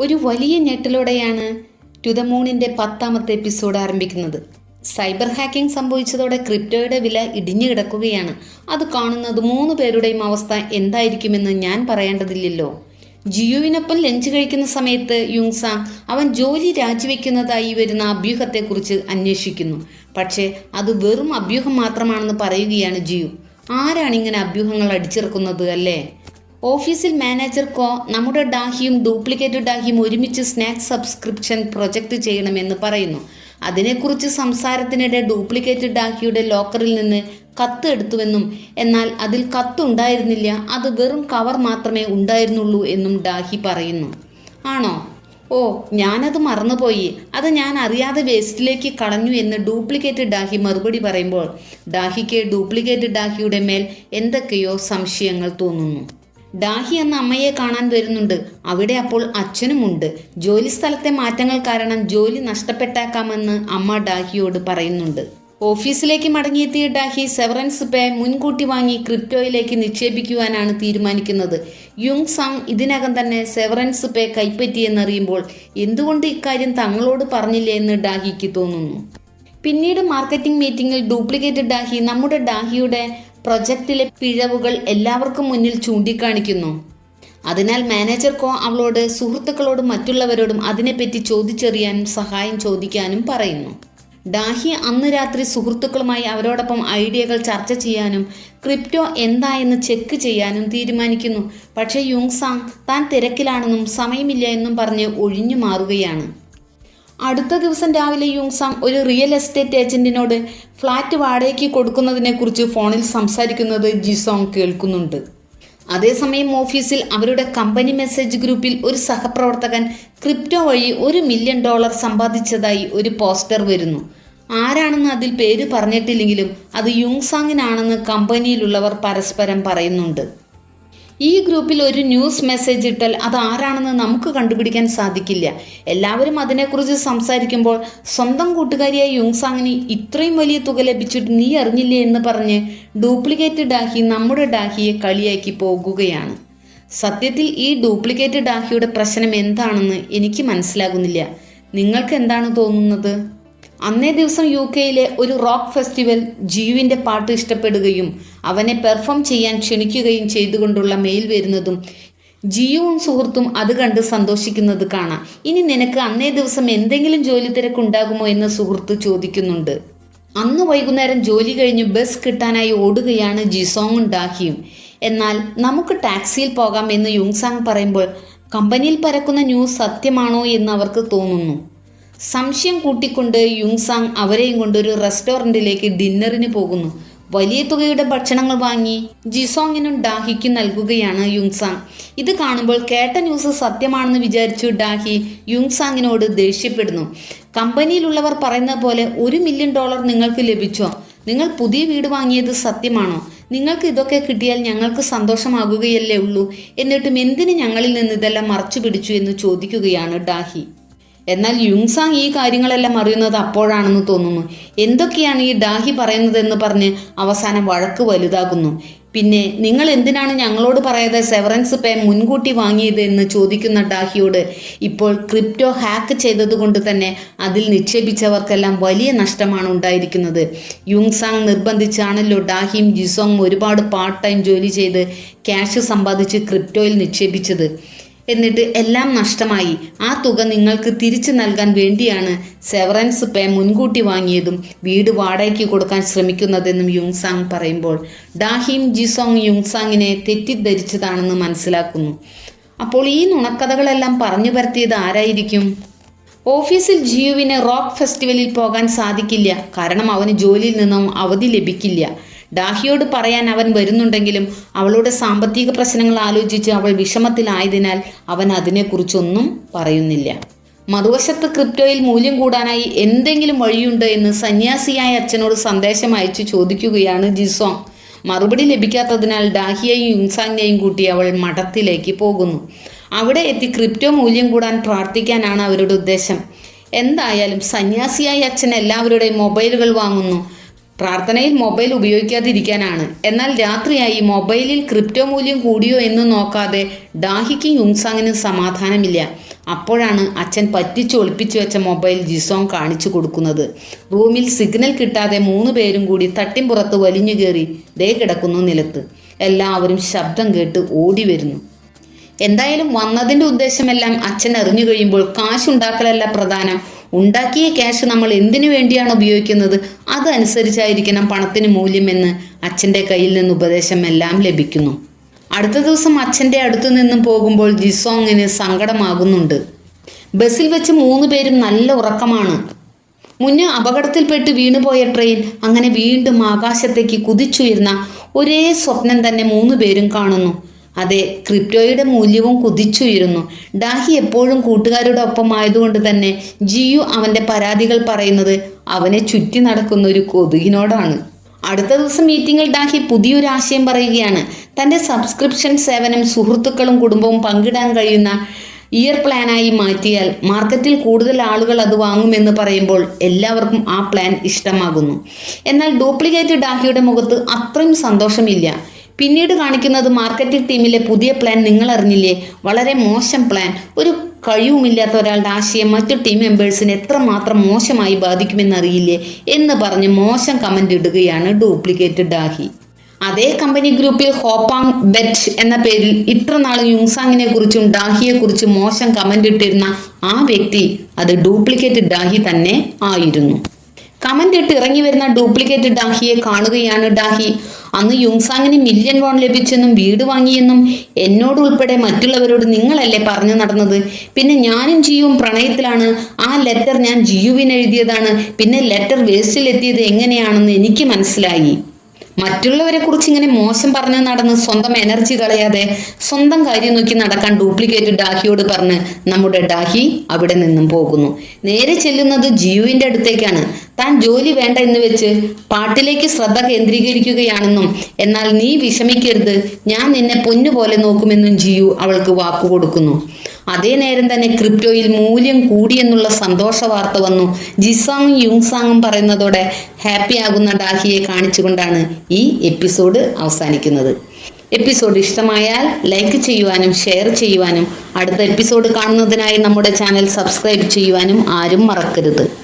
ഒരു വലിയ ഞെട്ടലോടെയാണ് മൂണിന്റെ പത്താമത്തെ എപ്പിസോഡ് ആരംഭിക്കുന്നത്. സൈബർ ഹാക്കിംഗ് സംഭവിച്ചതോടെ ക്രിപ്റ്റോയുടെ വില ഇടിഞ്ഞു കിടക്കുകയാണ്. അത് കാണുന്നത് മൂന്ന് പേരുടെയും അവസ്ഥ എന്തായിരിക്കുമെന്ന് ഞാൻ പറയേണ്ടതില്ലല്ലോ. ജിയുവിനൊപ്പം ലഞ്ച് കഴിക്കുന്ന സമയത്ത് യുങ്സാങ് അവൻ ജോലി രാജിവെക്കുന്നതായി വരുന്ന അഭ്യൂഹത്തെക്കുറിച്ച് അന്വേഷിക്കുന്നു. പക്ഷേ അത് വെറും അഭ്യൂഹം മാത്രമാണെന്ന് പറയുകയാണ് ജിയു. ആരാണ് ഇങ്ങനെ അഭ്യൂഹങ്ങൾ അടിച്ചിറക്കുന്നത് അല്ലേ? ഓഫീസിൽ മാനേജർ കോ നമ്മുടെ ഡാഹിയും ഡ്യൂപ്ലിക്കേറ്റ് ഡാഹിയും ഒരുമിച്ച് സ്നാക്സ് സബ്സ്ക്രിപ്ഷൻ പ്രൊജക്റ്റ് ചെയ്യണമെന്ന് പറയുന്നു. അതിനെക്കുറിച്ച് സംസാരത്തിനിടെ ഡ്യൂപ്ലിക്കേറ്റ് ഡാഹിയുടെ ലോക്കറിൽ നിന്ന് കത്ത് എടുത്തുവെന്നും എന്നാൽ അതിൽ കത്തുണ്ടായിരുന്നില്ല അത് വെറും കവർ മാത്രമേ ഉണ്ടായിരുന്നുള്ളൂ എന്നും ഡാഹി പറയുന്നു. ആണോ? ഓ ഞാനത് മറന്നുപോയി. അത് ഞാൻ അറിയാതെ വേസ്റ്റിലേക്ക് കളഞ്ഞു എന്ന് ഡ്യൂപ്ലിക്കേറ്റ് ഡാഹി മറുപടി പറയുമ്പോൾ ഡാഹിക്ക് ഡ്യൂപ്ലിക്കേറ്റ് ഡാഹിയുടെ മേൽ എന്തൊക്കെയോ സംശയങ്ങൾ തോന്നുന്നു. ഡാഹി എന്ന അമ്മയെ കാണാൻ വരുന്നുണ്ട്. അവിടെ അപ്പോൾ അച്ഛനുമുണ്ട്. ജോലി സ്ഥലത്തെ മാറ്റങ്ങൾ കാരണം ജോലി നഷ്ടപ്പെട്ടേക്കാമെന്ന് അമ്മ ഡാഹിയോട് പറയുന്നുണ്ട്. ഓഫീസിലേക്ക് മടങ്ങിയെത്തിയ ഡാഹി സെവറൻസ് പേ മുൻകൂട്ടി വാങ്ങി ക്രിപ്റ്റോയിലേക്ക് നിക്ഷേപിക്കുവാനാണ് തീരുമാനിക്കുന്നത്. യുങ് സാങ് ഇതിനകം തന്നെ സെവറൻസ് പേ കൈപ്പറ്റിയെന്നറിയുമ്പോൾ എന്തുകൊണ്ട് ഇക്കാര്യം തങ്ങളോട് പറഞ്ഞില്ലേ എന്ന് ഡാഹിക്ക് തോന്നുന്നു. പിന്നീട് മാർക്കറ്റിംഗ് മീറ്റിംഗിൽ ഡ്യൂപ്ലിക്കേറ്റ് ഡാഹി നമ്മുടെ ഡാഹിയുടെ പ്രൊജക്റ്റിലെ പിഴവുകൾ എല്ലാവർക്കും മുന്നിൽ ചൂണ്ടിക്കാണിക്കുന്നു. അതിനാൽ മാനേജർക്കോ അവളോട് സുഹൃത്തുക്കളോടും മറ്റുള്ളവരോടും അതിനെപ്പറ്റി ചോദിച്ചറിയാനും സഹായം ചോദിക്കാനും പറയുന്നു. ഡാഹി അന്ന് രാത്രി സുഹൃത്തുക്കളുമായി അവരോടൊപ്പം ഐഡിയകൾ ചർച്ച ചെയ്യാനും ക്രിപ്റ്റോ എന്തായെന്ന് ചെക്ക് ചെയ്യാനും തീരുമാനിക്കുന്നു. പക്ഷേ യുങ്സാങ് താൻ തിരക്കിലാണെന്നും സമയമില്ല എന്നും പറഞ്ഞ് ഒഴിഞ്ഞു മാറുകയാണ്. അടുത്ത ദിവസം രാവിലെ യുങ്സാങ് ഒരു റിയൽ എസ്റ്റേറ്റ് ഏജന്റിനോട് ഫ്ലാറ്റ് വാടകയ്ക്ക് കൊടുക്കുന്നതിനെക്കുറിച്ച് ഫോണിൽ സംസാരിക്കുന്നത് ജിസോങ് കേൾക്കുന്നുണ്ട്. അതേസമയം ഓഫീസിൽ അവരുടെ കമ്പനി മെസ്സേജ് ഗ്രൂപ്പിൽ ഒരു സഹപ്രവർത്തകൻ ക്രിപ്റ്റോ വഴി ഒരു മില്യൺ ഡോളർ സമ്പാദിച്ചതായി ഒരു പോസ്റ്റർ വരുന്നു. ആരാണെന്ന് അതിൽ പേര് പറഞ്ഞിട്ടില്ലെങ്കിലും അത് യുങ്സാങ്ങിനാണെന്ന് കമ്പനിയിലുള്ളവർ പരസ്പരം പറയുന്നുണ്ട്. ഈ ഗ്രൂപ്പിൽ ഒരു ന്യൂസ് മെസ്സേജ് ഇട്ടാൽ അത് ആരാണെന്ന് നമുക്ക് കണ്ടുപിടിക്കാൻ സാധിക്കില്ല. എല്ലാവരും അതിനെക്കുറിച്ച് സംസാരിക്കുമ്പോൾ സ്വന്തം കൂട്ടുകാരിയായ യുങ്സാങ്ങിന് ഇത്രയും വലിയ തുക ലഭിച്ചിട്ട് നീ അറിഞ്ഞില്ലേ എന്ന് പറഞ്ഞ് ഡ്യൂപ്ലിക്കേറ്റ് ഡാഹി നമ്മുടെ ഡാഹിയെ കളിയാക്കി പോകുകയാണ്. സത്യത്തിൽ ഈ ഡ്യൂപ്ലിക്കേറ്റ് ഡാഹിയുടെ പ്രശ്നം എന്താണെന്ന് എനിക്ക് മനസ്സിലാകുന്നില്ല. നിങ്ങൾക്ക് എന്താണ് തോന്നുന്നത്? അന്നേ ദിവസം യു കെയിലെ ഒരു റോക്ക് ഫെസ്റ്റിവൽ ജിയുവിന്റെ പാട്ട് ഇഷ്ടപ്പെടുകയും അവനെ പെർഫോം ചെയ്യാൻ ക്ഷണിക്കുകയും ചെയ്തുകൊണ്ടുള്ള മെയിൽ വരുന്നതും ജിയുവും സുഹൃത്തും അത് കണ്ട് സന്തോഷിക്കുന്നത് കാണാം. ഇനി നിനക്ക് അന്നേ ദിവസം എന്തെങ്കിലും ജോലി തിരക്കുണ്ടാകുമോ എന്ന് സുഹൃത്ത് ചോദിക്കുന്നുണ്ട്. അന്ന് വൈകുന്നേരം ജോലി കഴിഞ്ഞ് ബസ് കിട്ടാനായി ഓടുകയാണ് ജിസോങ്ങും ഡാഹിയും. എന്നാൽ നമുക്ക് ടാക്സിയിൽ പോകാം എന്ന് യുങ്സാങ് പറയുമ്പോൾ കമ്പനിയിൽ പരക്കുന്ന ന്യൂസ് സത്യമാണോ എന്ന് അവർക്ക് തോന്നുന്നു. സംശയം കൂട്ടിക്കൊണ്ട് യുങ്സാങ് അവരെയും കൊണ്ട് ഒരു റെസ്റ്റോറന്റിലേക്ക് ഡിന്നറിന് പോകുന്നു. വലിയ തുകയുടെ ഭക്ഷണങ്ങൾ വാങ്ങി ജിസോങ്ങിനും ഡാഹിക്കും നൽകുകയാണ് യുങ്സാങ്. ഇത് കാണുമ്പോൾ കേട്ട ന്യൂസ് സത്യമാണെന്ന് വിചാരിച്ചു ഡാഹി യുങ്സാങ്ങിനോട് ദേഷ്യപ്പെടുന്നു. കമ്പനിയിലുള്ളവർ പറയുന്ന പോലെ ഒരു മില്യൺ ഡോളർ നിങ്ങൾക്ക് ലഭിച്ചോ? നിങ്ങൾ പുതിയ വീട് വാങ്ങിയത് സത്യമാണോ? നിങ്ങൾക്ക് ഇതൊക്കെ കിട്ടിയാൽ ഞങ്ങൾക്ക് സന്തോഷമാകുകയല്ലേ ഉള്ളൂ. എന്നിട്ടും എന്തിന് ഞങ്ങളിൽ നിന്ന് ഇതെല്ലാം മറച്ചു പിടിച്ചു എന്ന് ചോദിക്കുകയാണ് ഡാഹി. എന്നാൽ യുങ്സാങ് ഈ കാര്യങ്ങളെല്ലാം അറിയുന്നത് അപ്പോഴാണെന്ന് തോന്നുന്നു. എന്തൊക്കെയാണ് ഈ ഡാഹി പറയുന്നതെന്ന് പറഞ്ഞ് അവസാനം വഴക്ക് വലുതാകുന്നു. പിന്നെ നിങ്ങൾ എന്തിനാണ് ഞങ്ങളോട് പറയാതെ സെവറൻസ് പേ മുൻകൂട്ടി വാങ്ങിയത് എന്ന് ചോദിക്കുന്ന ഡാഹിയോട് ഇപ്പോൾ ക്രിപ്റ്റോ ഹാക്ക് ചെയ്തതുകൊണ്ട് തന്നെ അതിൽ നിക്ഷേപിച്ചവർക്കെല്ലാം വലിയ നഷ്ടമാണ് ഉണ്ടായിരിക്കുന്നത്. യുങ്സാങ് നിർബന്ധിച്ചാണല്ലോ ഡാഹിയും ജിസോങ് ഒരുപാട് പാർട്ട് ടൈം ജോലി ചെയ്ത് ക്യാഷ് സമ്പാദിച്ച് ക്രിപ്റ്റോയിൽ നിക്ഷേപിച്ചത്. എന്നിട്ട് എല്ലാം നഷ്ടമായി. ആ തുക നിങ്ങൾക്ക് തിരിച്ചു നൽകാൻ വേണ്ടിയാണ് സെവറൻസ് പേ മുൻകൂട്ടി വാങ്ങിയതും വീട് വാടകയ്ക്ക് കൊടുക്കാൻ ശ്രമിക്കുന്നതെന്നും യുങ്സാങ് പറയുമ്പോൾ. ഡാഹിം ജിസോങ് യുങ്സാങ്ങിനെ തെറ്റിദ്ധരിച്ചതാണെന്ന് മനസ്സിലാക്കുന്നു. അപ്പോൾ ഈ നുണക്കഥകളെല്ലാം പറഞ്ഞു പരത്തിയത് ആരായിരിക്കും? ഓഫീസിൽ ജിയുവിന് റോക്ക് ഫെസ്റ്റിവലിൽ പോകാൻ സാധിക്കില്ല. കാരണം അവന് ജോലിയിൽ നിന്നും അവധി ലഭിക്കില്ല. ഡാഹിയോട് പറയാൻ അവൻ വരുന്നുണ്ടെങ്കിലും അവളുടെ സാമ്പത്തിക പ്രശ്നങ്ങൾ ആലോചിച്ച് അവൾ വിഷമത്തിലായതിനാൽ അവൻ അതിനെക്കുറിച്ചൊന്നും പറയുന്നില്ല. മറുവശത്ത് ക്രിപ്റ്റോയിൽ മൂല്യം കൂടാനായി എന്തെങ്കിലും വഴിയുണ്ടോ എന്ന് സന്യാസിയായ അച്ഛനോട് സന്ദേശം അയച്ച് ചോദിക്കുകയാണ് ജിസോങ് മറുപടി ലഭിക്കാത്തതിനാൽ ഡാഹിയെയും യുൻസാങ്ങിനെയും കൂട്ടി അവൾ മഠത്തിലേക്ക് പോകുന്നു. അവിടെ എത്തി ക്രിപ്റ്റോ മൂല്യം കൂടാൻ പ്രാർത്ഥിക്കാനാണ് അവരുടെ ഉദ്ദേശം. എന്തായാലും സന്യാസിയായ അച്ഛൻ എല്ലാവരുടെയും മൊബൈലുകൾ വാങ്ങുന്നു. പ്രാർത്ഥനയിൽ മൊബൈൽ ഉപയോഗിക്കാതിരിക്കാനാണ്. എന്നാൽ രാത്രിയായി മൊബൈലിൽ ക്രിപ്റ്റോ മൂല്യം കൂടിയോ എന്ന് നോക്കാതെ ഡാഹിക്കും യുങ്സാങ്ങിനും സമാധാനമില്ല. അപ്പോഴാണ് അച്ഛൻ പറ്റിച്ചു ഒളിപ്പിച്ചു വെച്ച മൊബൈൽ ജിസോങ് കാണിച്ചു കൊടുക്കുന്നത്. റൂമിൽ സിഗ്നൽ കിട്ടാതെ മൂന്ന് പേരും കൂടി തട്ടിമ്പുറത്ത് വലിഞ്ഞു കയറി ദേ കിടക്കുന്നു നിലത്ത്. എല്ലാവരും ശബ്ദം കേട്ട് ഓടി വരുന്നു. എന്തായാലും വന്നതിന്റെ ഉദ്ദേശമെല്ലാം അച്ഛൻ അറിഞ്ഞു കഴിയുമ്പോൾ കാശുണ്ടാക്കലല്ല പ്രധാനം. ഉണ്ടാക്കിയ ക്യാഷ് നമ്മൾ എന്തിനു വേണ്ടിയാണ് ഉപയോഗിക്കുന്നത്? അതനുസരിച്ചായിരിക്കണം പണത്തിന് മൂല്യമെന്ന് അച്ഛന്റെ കയ്യിൽ നിന്ന് ഉപദേശം എല്ലാം ലഭിക്കുന്നു. അടുത്ത ദിവസം അച്ഛന്റെ അടുത്തു നിന്നും പോകുമ്പോൾ ജിസോങ്ങിന് സങ്കടമാകുന്നുണ്ട്. ബസ്സിൽ വെച്ച് മൂന്ന് പേരും നല്ല ഉറക്കമാണ്. മുന്നേ അപകടത്തിൽപ്പെട്ട് വീണുപോയ ട്രെയിൻ അങ്ങനെ വീണ്ടും ആകാശത്തേക്ക് കുതിച്ചുയർന്ന ഒരേ സ്വപ്നം തന്നെ മൂന്ന് പേരും കാണുന്നു. അതെ ക്രിപ്റ്റോയുടെ മൂല്യവും കുതിച്ചുയരുന്നു. ഡാഹി എപ്പോഴും കൂട്ടുകാരുടെ ഒപ്പം ആയതുകൊണ്ട് തന്നെ ജിയു അവന്റെ പരാതികൾ പറയുന്നത് അവനെ ചുറ്റി നടക്കുന്ന ഒരു കൊതുകിനോടാണ്. അടുത്ത ദിവസം മീറ്റിംഗിൽ ഡാഹി പുതിയൊരു ആശയം പറയുകയാണ്. തന്റെ സബ്സ്ക്രിപ്ഷൻ സേവനം സുഹൃത്തുക്കളും കുടുംബവും പങ്കിടാൻ കഴിയുന്ന ഇയർ പ്ലാനായി മാറ്റിയാൽ മാർക്കറ്റിൽ കൂടുതൽ ആളുകൾ അത് വാങ്ങുമെന്ന് പറയുമ്പോൾ എല്ലാവർക്കും ആ പ്ലാൻ ഇഷ്ടമാകുന്നു. എന്നാൽ ഡ്യൂപ്ലിക്കേറ്റ് ഡാഹിയുടെ മുഖത്ത് അത്രയും സന്തോഷമില്ല. പിന്നീട് കാണിക്കുന്നത് മാർക്കറ്റിംഗ് ടീമിലെ പുതിയ പ്ലാൻ നിങ്ങൾ അറിഞ്ഞില്ലേ വളരെ മോശം പ്ലാൻ. ഒരു കഴിവുമില്ലാത്ത ഒരാളുടെ ആശയം മറ്റു ടീം മെമ്പേഴ്സിനെ എത്രമാത്രം മോശമായി ബാധിക്കുമെന്ന് ബാധിക്കുമെന്നറിയില്ലേ? എന്ന് പറഞ്ഞ് മോശം കമന്റ് ഇടുകയാണ് ഡ്യൂപ്ലിക്കേറ്റ് ഡാഹി. അതേ കമ്പനി ഗ്രൂപ്പിൽ ഹോപ്പാങ് ബെറ്റ് എന്ന പേരിൽ ഇത്ര നാൾ യുങ്സാങ്ങിനെ കുറിച്ചും ഡാഹിയെ കുറിച്ചും മോശം കമന്റ് ഇട്ടിരുന്ന ആ വ്യക്തി അത് ഡ്യൂപ്ലിക്കേറ്റ് ഡാഹി തന്നെ ആയിരുന്നു. കമന്റ് ഇട്ട് ഇറങ്ങി വരുന്ന ഡ്യൂപ്ലിക്കേറ്റ് ഡാഹിയെ കാണുകയാണ് ഡാഹി. അന്ന് യുങ്സാങ്ങിന് മില്യൺ വോൺ ലഭിച്ചെന്നും വീട് വാങ്ങിയെന്നും എന്നോട് ഉൾപ്പെടെ മറ്റുള്ളവരോട് നിങ്ങളല്ലേ പറഞ്ഞു നടന്നത്? പിന്നെ ഞാനും ജിയുവും പ്രണയത്തിലാണ്. ആ ലെറ്റർ ഞാൻ ജിയുവിന് എഴുതിയതാണ് പിന്നെ ലെറ്റർ വേസ്റ്റിൽ എത്തിയത് എങ്ങനെയാണെന്ന് എനിക്ക് മനസ്സിലായി. മറ്റുള്ളവരെ കുറിച്ച് ഇങ്ങനെ മോശം പറഞ്ഞു നടന്ന് സ്വന്തം എനർജി കളയാതെ സ്വന്തം കാര്യം നോക്കി നടക്കാൻ ഡ്യൂപ്ലിക്കേറ്റ് ഡാഹിയോട് പറഞ്ഞ് നമ്മുടെ ഡാഹി അവിടെ നിന്നും പോകുന്നു. നേരെ ചെല്ലുന്നത് ജിയുവിന്റെ അടുത്തേക്കാണ്. താൻ ജോലി വേണ്ട എന്ന് വെച്ച് പാട്ടിലേക്ക് ശ്രദ്ധ കേന്ദ്രീകരിക്കുകയാണെന്നും എന്നാൽ നീ വിഷമിക്കരുത് ഞാൻ നിന്നെ പൊന്നുപോലെ നോക്കുമെന്നും ജിയു അവൾക്ക് വാക്കു കൊടുക്കുന്നു. അതേ നേരം തന്നെ ക്രിപ്റ്റോയിൽ മൂല്യം കൂടിയെന്നുള്ള സന്തോഷ വാർത്ത വന്നു. ജിസാങ് യുങ്സാങ്ങും പറയുന്നതോടെ ഹാപ്പി ആകുന്ന ഡാഹിയെ കാണിച്ചുകൊണ്ടാണ് ഈ എപ്പിസോഡ് അവസാനിക്കുന്നത്. എപ്പിസോഡ് ഇഷ്ടമായാൽ ലൈക്ക് ചെയ്യുവാനും ഷെയർ ചെയ്യുവാനും അടുത്ത എപ്പിസോഡ് കാണുന്നതിനായി നമ്മുടെ ചാനൽ സബ്സ്ക്രൈബ് ചെയ്യുവാനും ആരും മറക്കരുത്.